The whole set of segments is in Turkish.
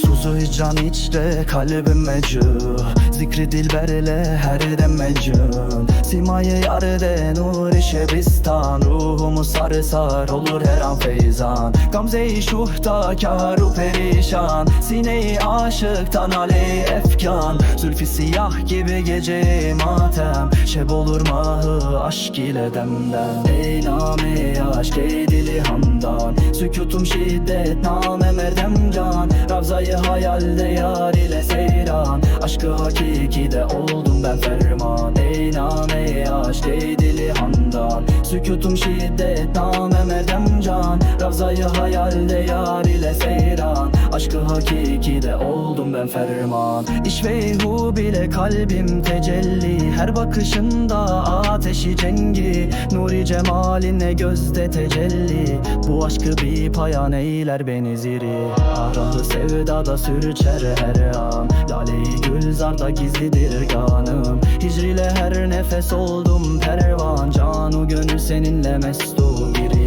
Suzu can içte kalbim mecun Zikri dilber ile her dem mecun Simayı yarede nur işe bistan Ruhumu sarı sar olur her an feyzan. Gamze-i şuhta kâru perişan. Sineyi aşıktan aley efkan. Zülfü siyah gibi gece matem. Şeb olur mahı aşk ile demden. Eylame aşk edili handan. Sükutum şiddet name merdem can. Ravzayı hayalde yar ile seyran. Aşkı hakikide oldum ben ferman. Ey name aşk ey dili handan. Sükutum şiddet name merdem can. Ravzayı hayalde yar ile seyran Aşkı hakikide oldum ben ferman. İşveyhu bile kalbim tecelli. Her bakışında ateşi cengi. Nuri cemaline gözde tecelli. Bu aşkı bir payan eyler beni ziri. Ahrahı sevdada sürçer her an Lale-i gülzarda gizlidir kanım Hicrile her nefes oldum pervan. Canu gönül seninle mestum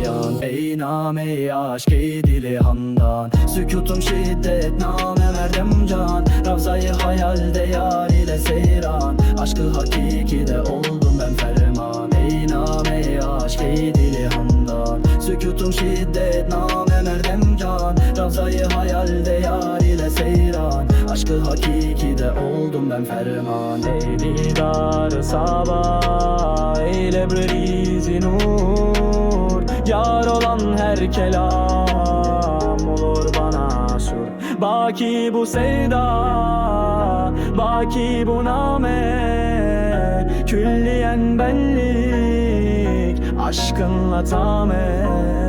bir yan Ey name ey aşk ey dili handan. Sükutum şiddet name merdem can. Ravzayı hayalde yar ile seyran. Aşkı hakikide oldum ben ferman. Ey name ey aşk ey dili handan. Sükutum şiddet name merdem can. Ravzayı hayalde yar ile seyran. Aşkı hakikide oldum ben ferman. Ey didar sabah Eyle brizi nur Yar olan her kelam olur bana sur Baki bu sevda Baki bu name. Külliyen benlik Aşkınla tamer